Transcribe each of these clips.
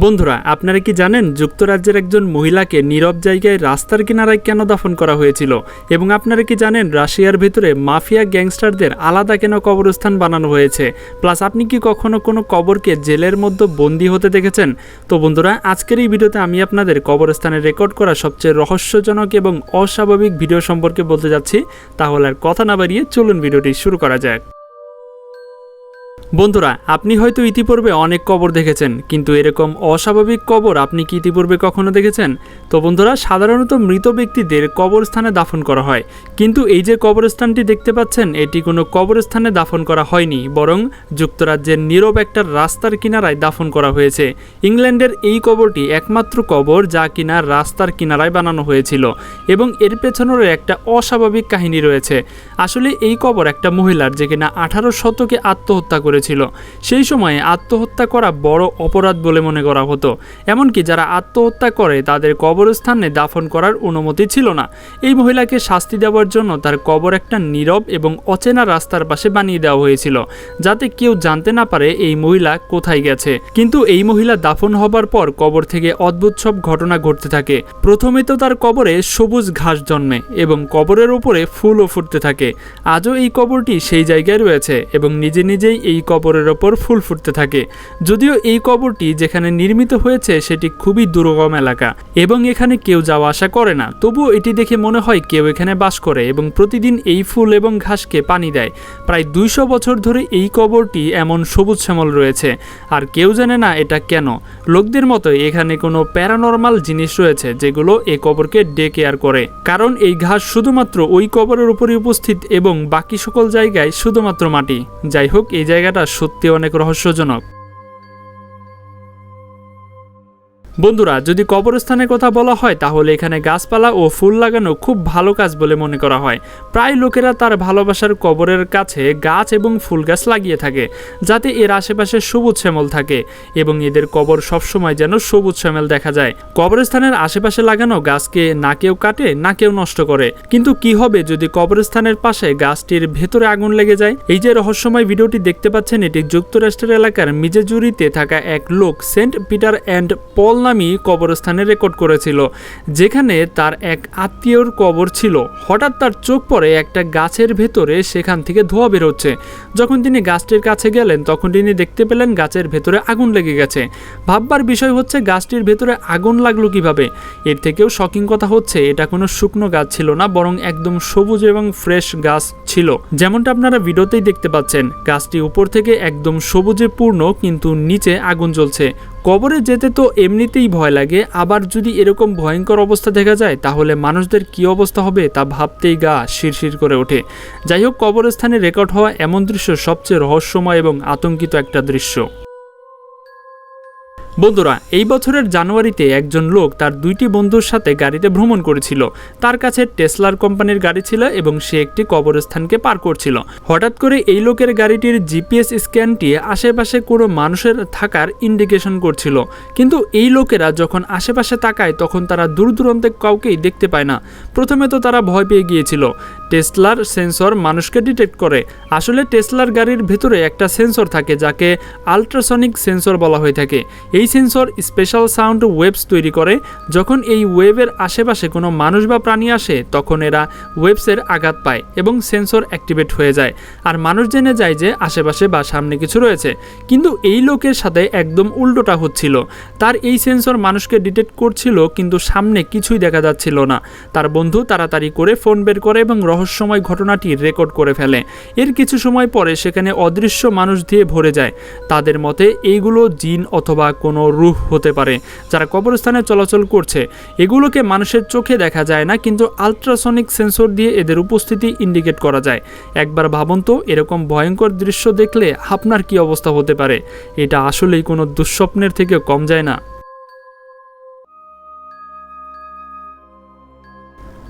বন্ধুরা, আপনারা কি জানেন যুক্তরাজ্যের একজন মহিলাকে নীরব জায়গায় রাস্তার কিনারায় কেন দাফন করা হয়েছিল? এবং আপনারা কি জানেন রাশিয়ার ভেতরে মাফিয়া গ্যাংস্টারদের আলাদা কেন কবরস্থান বানানো হয়েছে? প্লাস আপনি কি কখনো কোনো কবরকে জেলের মধ্যে বন্দি হতে দেখেছেন? তো বন্ধুরা, আজকের এই ভিডিওতে আমি আপনাদের কবরস্থানে রেকর্ড করা সবচেয়ে রহস্যজনক এবং অস্বাভাবিক ভিডিও সম্পর্কে বলতে যাচ্ছি। তাহলে আর কথা না বাড়িয়ে চলুন ভিডিওটি শুরু করা যাক। বন্ধুরা, আপনি হয়তো ইতিপূর্বে অনেক কবর দেখেছেন, কিন্তু এরকম অস্বাভাবিক কবর আপনি কি ইতিপূর্বে কখনো দেখেছেন? তো বন্ধুরা, সাধারণত মৃত ব্যক্তিদের কবরস্থানে দাফন করা হয়, কিন্তু এই যে কবরস্থানটি দেখতে পাচ্ছেন, এটি কোনো কবরস্থানে দাফন করা হয়নি, বরং যুক্তরাজ্যের নীরব একটা রাস্তার কিনারায় দাফন করা হয়েছে। ইংল্যান্ডের এই কবরটি একমাত্র কবর যা কিনা রাস্তার কিনারায় বানানো হয়েছিল, এবং এর পেছনেরও একটা অস্বাভাবিক কাহিনী রয়েছে। আসলে এই কবর একটা মহিলার যে কিনা আঠারো শতকে আত্মহত্যা করেছিল। সেই সময়ে আত্মহত্যা করা বড় অপরাধ বলে মনে করা হতো। এমনকি যারা আত্মহত্যা করে, তাদের কবরস্থানে দাফন করার অনুমতি ছিল না। এই মহিলাকে শাস্তি দেওয়ার জন্য তার কবর একটা নীরব এবং অচেনা রাস্তার পাশে বানিয়ে দেওয়া হয়েছিল, যাতে কেউ জানতে না পারে এই মহিলা কোথায় গেছে। কিন্তু এই মহিলা দাফন হবার পর কবর থেকে অদ্ভুত সব ঘটনা ঘটতে থাকে। প্রথমে তো তার কবরে সবুজ ঘাস জন্মে এবং কবরের উপরে ফুলও ফুটতে থাকে। আজও এই কবরটি সেই জায়গায় রয়েছে এবং নিজে নিজেই এই কবরের ওপর ফুল ফুটতে থাকে। যদিও এই কবরটি যেখানে নির্মিত হয়েছে সেটি খুবই দুর্গম এলাকা এবং এখানে কেউ যাওয়া আসা করে না। তবুও এটি দেখে মনে হয় কেউ এখানে বাস করে এবং প্রতিদিন এই ফুল এবং ঘাসকে পানি দেয়। প্রায় দুইশো বছর ধরে এই কবরটি এমন সবুজ শ্যামল রয়েছে। আর কেউ জানে না এটা কেন। লোকদের মতো এখানে কোনো প্যারানর্মাল জিনিস রয়েছে যেগুলো এই কবরকে ডে কেয়ার করে। কারণ এই ঘাস শুধুমাত্র ওই কবরের উপরে উপস্থিত এবং বাকি সকল জায়গায় শুধুমাত্র মাটি। যাই হোক, এই জায়গাটা সত্যি অনেক রহস্যজনক। বন্ধুরা, যদি কবরস্থানের কথা বলা হয়, তাহলে এখানে গাছপালা ও ফুল লাগানো খুব ভালো কাজ বলে মনে করা হয়। প্রায় লোকেরা তার ভালোবাসার কবরের কাছে গাছ এবং ফুল গাছ লাগিয়ে থাকে, যাতে এর আশেপাশে সবুজ শ্যামল থাকে এবং এদের কবর সবসময় যেন সবুজ শ্যামল দেখা যায়। কবরস্থানের আশেপাশে লাগানো গাছকে না কেউ কাটে, না কেউ নষ্ট করে। কিন্তু কি হবে যদি কবরস্থানের পাশে গাছটির ভেতরে আগুন লেগে যায়? এই যে রহস্যময় ভিডিওটি দেখতে পাচ্ছেন, এটি যুক্তরাষ্ট্রের এলাকার মিজেজুরিতে থাকা এক লোক সেন্ট পিটার অ্যান্ড পল নামি কবরস্থানে রেকর্ড করেছিল, যেখানে তার এক আত্মীয়র কবর ছিল। হঠাৎ তার চোখ পড়ে একটা গাছের ভেতরে সেখান থেকে ধোঁয়া বেরোচ্ছে। যখন তিনি গাছটির কাছে গেলেন, তখন তিনি দেখতে পেলেন গাছের ভেতরে আগুন লেগে গেছে। ভাববার বিষয় হচ্ছে, গাছটির ভেতরে আগুন লাগল কীভাবে? এর থেকেও শকিং কথা হচ্ছে, এটা কোনো শুকনো গাছ ছিল না, বরং একদম সবুজ এবং ফ্রেশ গাছ ছিল। যেমনটা আপনারা ভিডিওতেই দেখতে পাচ্ছেন, গাছটি উপর থেকে একদম সবুজে পূর্ণ, কিন্তু নিচে আগুন জ্বলছে। কবরে যেতে তো এমনিতেই ভয় লাগে, আবার যদি এরকম ভয়ঙ্কর অবস্থা দেখা যায়, তাহলে মানুষদের কি অবস্থা হবে তা ভাবতেই গা শিরশির করে ওঠে। যাই হোক, কবরস্থানে রেকর্ড হওয়া এমন দৃশ্য সবচেয়ে রহস্যময় এবং আতঙ্কিত একটা দৃশ্য। বন্ধুরা, এই বছরের জানুয়ারিতে একজন লোক তার দুইটি বন্ধুর সাথে গাড়িতে ভ্রমণ করেছিল। তার কাছে টেসলার কোম্পানির গাড়ি ছিল এবং সে একটি কবরস্থানকে পার করছিল। হঠাৎ করে এই লোকের গাড়িটির জিপিএস স্ক্যানটি আশেপাশে কোনো মানুষের থাকার ইন্ডিকেশন করছিল। কিন্তু এই লোকেরা যখন আশেপাশে তাকায়, তখন তারা দূর দূরান্তে কাউকেই দেখতে পায় না। প্রথমে তো তারা ভয় পেয়ে গিয়েছিল। টেসলার সেন্সর মানুষকে ডিটেক্ট করে। আসলে টেসলার গাড়ির ভেতরে একটা সেন্সর থাকে যাকে আলট্রাসনিক সেন্সর বলা হয়ে থাকে। এই সেন্সর স্পেশাল সাউন্ড ওয়েবস তৈরি করে। যখন এই ওয়েভের আশেপাশে কোনো মানুষ বা প্রাণী আসে, তখন এরা ওয়েবসের আঘাত পায় এবং সেন্সর অ্যাক্টিভেট হয়ে যায়। আর মানুষ জেনে যায় যে আশেপাশে বা সামনে কিছু রয়েছে। কিন্তু এই লোকের সাথে একদম উল্টোটা হচ্ছিল। তার এই সেন্সর মানুষকে ডিটেক্ট করছিল, কিন্তু সামনে কিছুই দেখা যাচ্ছিল না। তার বন্ধু তাড়াতাড়ি করে ফোন বের করে এবং রহস্যময় ঘটনাটি রেকর্ড করে ফেলে। এর কিছু সময় পরে সেখানে অদৃশ্য মানুষ দিয়ে ভরে যায়। তাদের মতে, এইগুলো জিন অথবা কোনো রূহ হতে পারে, যারা কবরস্থানে চলাচল করছে। এগুলোকে মানুষের চোখে দেখা যায় না, কিন্তু আলট্রাসনিক সেন্সর দিয়ে এদের উপস্থিতি ইন্ডিকেট করা যায়। একবার ভাবুন তো, এরকম ভয়ঙ্কর দৃশ্য দেখলে আপনার কি অবস্থা হতে পারে? এটা আসলেই কোনো দুঃস্বপ্নের থেকে কম যায় না।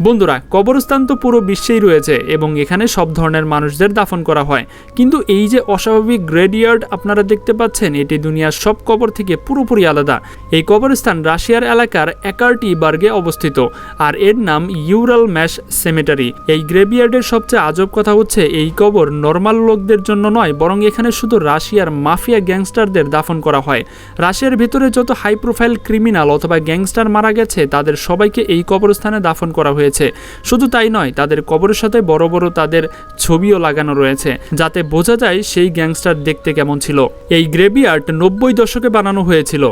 বন্ধুরা, কবরস্থান তো পুরো বিশ্বেই রয়েছে এবং এখানে সব ধরনের মানুষদের দাফন করা হয়। কিন্তু এই যে অস্বাভাবিক গ্রেডিয়ার্ড আপনারা দেখতে পাচ্ছেন, এটি দুনিয়ার সব কবর থেকে পুরোপুরি আলাদা। এই কবরস্থান রাশিয়ার এলাকার একার্টি বার্গে অবস্থিত আর এর নাম ইউরাল ম্যাশ সেমেটারি। এই গ্রেভিয়ার্ডের সবচেয়ে আজব কথা হচ্ছে, এই কবর নর্মাল লোকদের জন্য নয়, বরং এখানে শুধু রাশিয়ার মাফিয়া গ্যাংস্টারদের দাফন করা হয়। রাশিয়ার ভেতরে যত হাই প্রোফাইল ক্রিমিনাল অথবা গ্যাংস্টার মারা গেছে, তাদের সবাইকে এই কবরস্থানে দাফন করা হয়েছে। শুধু তাই নয়, তাদের কবরের সাথে বড় বড় তাদের ছবিও লাগানো রয়েছে, যাতে বোঝা যায় সেই গ্যাংস্টার দেখতে কেমন ছিল। এই গ্রেভিয়ার্ড নব্বই দশকে বানানো হয়েছিল।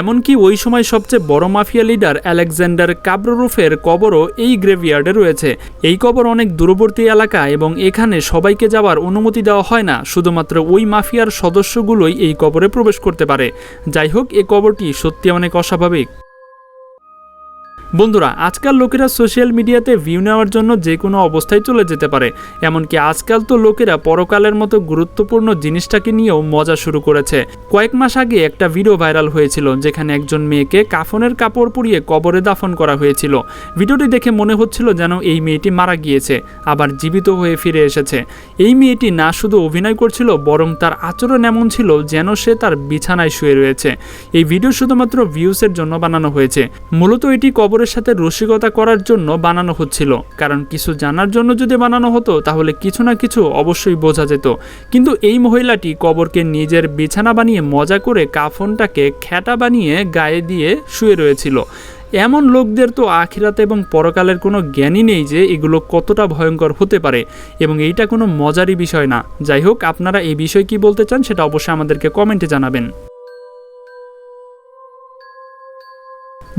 এমনকি ওই সময় সবচেয়ে বড় মাফিয়া লিডার আলেকজান্ডার কাব্রোরুফের কবরও এই গ্রেভিয়ার্ডে রয়েছে। এই কবর অনেক দূরবর্তী এলাকা এবং এখানে সবাইকে যাওয়ার অনুমতি দেওয়া হয় না, শুধুমাত্র ওই মাফিয়ার সদস্যগুলোই এই কবরে প্রবেশ করতে পারে। যাই হোক এই কবরটি সত্যি অনেক অস্বাভাবিক। বন্ধুরা, আজকাল লোকেরা সোশ্যাল মিডিয়াতে ভিউ নেওয়ার জন্য যে কোনো অবস্থায় চলে যেতে পারে। এমনকি আজকাল তো লোকেরা পরকালের মতো গুরুত্বপূর্ণ জিনিসটাকে নিয়েও মজা শুরু করেছে। কয়েক মাস আগে একটা ভিডিও ভাইরাল হয়েছিল, যেখানে একজন মেয়েকে কাফনের কাপড় পরিয়ে কবরে দাফন করা হয়েছিল। ভিডিওটি দেখে মনে হচ্ছিল যেন এই মেয়েটি মারা গিয়েছে, আবার জীবিত হয়ে ফিরে এসেছে। এই মেয়েটি না শুধু অভিনয় করছিল, বরং তার আচরণ এমন ছিল যেন সে তার বিছানায় শুয়ে রয়েছে। এই ভিডিও শুধুমাত্র ভিউসের জন্য বানানো হয়েছে। মূলত এটি কবরের সাথে রসিকতা করার জন্য বানানো হচ্ছিল। কারণ কিছু জানার জন্য যদি বানানো হতো, তাহলে কিছু না কিছু অবশ্যই বোঝা যেত। কিন্তু এই মহিলাটি কবরকে নিজের বিছানা বানিয়ে মজা করে কাফনটাকে খ্যাটা বানিয়ে গায়ে দিয়ে শুয়ে রয়েছিল। এমন লোকদের তো আখিরাতে এবং পরকালের কোনো জ্ঞানই নেই যে এগুলো কতটা ভয়ঙ্কর হতে পারে, এবং এইটা কোনো মজারই বিষয় না। যাই হোক, আপনারা এই বিষয়ে কি বলতে চান সেটা অবশ্যই আমাদেরকে কমেন্টে জানাবেন।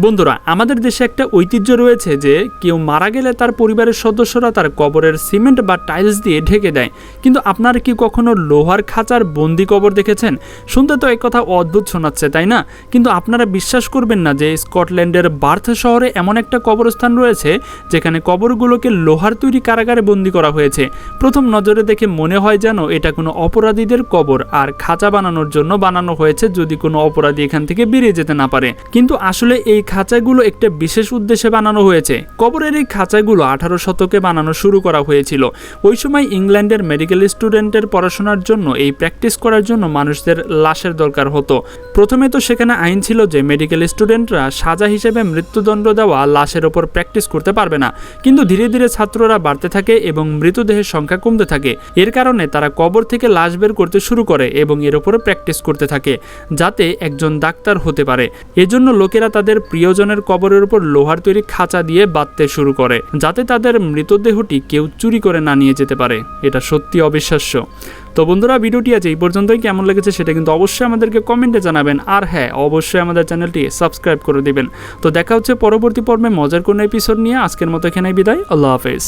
বন্ধুরা, আমাদের দেশে একটা ঐতিহ্য রয়েছে যে কেউ মারা গেলে তার পরিবারের সদস্যরা তার কবরের সিমেন্ট বা টাইলস দিয়ে ঢেকে দেয়। কিন্তু আপনারা কি কখনো লোহার খাঁচার বন্দি কবর দেখেছেন? শুনতে তো কথা অদ্ভুত শোনাচ্ছে, তাই না? কিন্তু আপনারা বিশ্বাস করবেন না যে স্কটল্যান্ডের বার্থ শহরে এমন একটা কবরস্থান রয়েছে যেখানে কবরগুলোকে লোহার তৈরি কারাগারে বন্দি করা হয়েছে। প্রথম নজরে দেখে মনে হয় যেন এটা কোনো অপরাধীদের কবর আর খাঁচা বানানোর জন্য বানানো হয়েছে যদি কোনো অপরাধী এখান থেকে বেরিয়ে যেতে না পারে। কিন্তু আসলে এই খাঁচাগুলো একটা বিশেষ উদ্দেশ্যে বানানো হয়েছে। কবরের এই খাঁচাগুলো আঠারো শতকে বানানো শুরু করা হয়েছিল। ওই সময় ইংল্যান্ডের মেডিকেল স্টুডেন্টের পড়াশোনার জন্য, এই প্র্যাকটিস করার জন্য মানুষদের লাশের দরকার হতো। প্রথমে তো সেখানে আইন ছিল যে মেডিকেল স্টুডেন্টরা সাজা হিসেবে মৃত্যুদণ্ড দেওয়া লাশের ওপর প্র্যাকটিস করতে পারবে না। কিন্তু ধীরে ধীরে ছাত্ররা বাড়তে থাকে এবং মৃতদেহের সংখ্যা কমতে থাকে। এর কারণে তারা কবর থেকে লাশ বের করতে শুরু করে এবং এর ওপরে প্র্যাকটিস করতে থাকে, যাতে একজন ডাক্তার হতে পারে। এজন্য লোকেরা তাদের প্রিয়জনের কবরের উপর লোহার তৈরি খাঁচা দিয়ে বাঁধতে শুরু করে, যাতে তাদের মৃতদেহটি কেউ চুরি করে না নিয়ে যেতে পারে। এটা সত্যি অবিশ্বাস্য। তো বন্ধুরা, ভিডিওটি আছে এই পর্যন্তই। কেমন লেগেছে সেটা কিন্তু অবশ্যই আমাদেরকে কমেন্টে জানাবেন। আর হ্যাঁ অবশ্যই আমাদের চ্যানেলটি সাবস্ক্রাইব করে দিবেন। তো দেখা হচ্ছে পরবর্তী পর্বে মজার কোনো এপিসোড নিয়ে। আজকের মতো এখানে বিদায়। আল্লাহ হাফেজ।